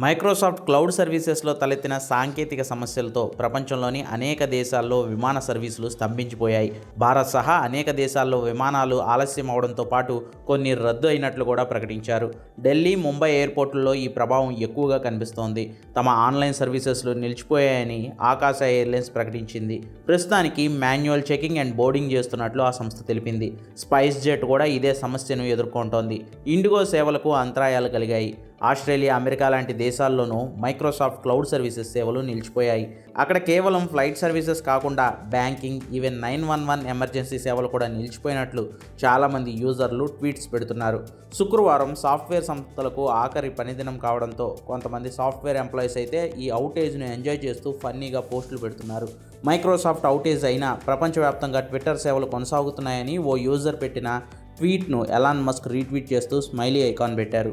Microsoft cloud సర్వీసెస్లో తలెత్తిన సాంకేతిక సమస్యలతో ప్రపంచంలోని అనేక దేశాల్లో విమాన సర్వీసులు స్తంభించిపోయాయి. భారత్ సహా అనేక దేశాల్లో విమానాలు ఆలస్యం అవడంతో పాటు కొన్ని రద్దు అయినట్లు కూడా ప్రకటించారు. ఢిల్లీ ముంబై ఎయిర్పోర్టుల్లో ఈ ప్రభావం ఎక్కువగా కనిపిస్తోంది. తమ ఆన్లైన్ సర్వీసెస్లు నిలిచిపోయాయని ఆకాశ ఎయిర్లైన్స్ ప్రకటించింది. ప్రస్తుతానికి మాన్యువల్ చెకింగ్ అండ్ బోర్డింగ్ చేస్తున్నట్లు ఆ సంస్థ తెలిపింది. స్పైస్ జెట్ కూడా ఇదే సమస్యను ఎదుర్కొంటోంది. ఇండిగో సేవలకు అంతరాయాలు కలిగాయి. ఆస్ట్రేలియా అమెరికా లాంటి దేశాల్లోనూ మైక్రోసాఫ్ట్ క్లౌడ్ సర్వీసెస్ సేవలు నిలిచిపోయాయి. అక్కడ కేవలం ఫ్లైట్ సర్వీసెస్ కాకుండా banking even nine one one emergency సేవలు కూడా నిలిచిపోయినట్లు చాలామంది యూజర్లు ట్వీట్స్ పెడుతున్నారు. శుక్రవారం సాఫ్ట్వేర్ సంస్థలకు ఆఖరి పనిదినం కావడంతో కొంతమంది సాఫ్ట్వేర్ ఎంప్లాయీస్ అయితే ఈ అవుటేజ్ను ఎంజాయ్ చేస్తూ ఫన్నీగా పోస్టులు పెడుతున్నారు. మైక్రోసాఫ్ట్ అవుటేజ్ అయినా ప్రపంచవ్యాప్తంగా ట్విట్టర్ సేవలు కొనసాగుతున్నాయని ఓ యూజర్ పెట్టిన ట్వీట్ను ఎలాన్ మస్క్ రీట్వీట్ చేస్తూ స్మైలీ ఐకాన్ పెట్టారు.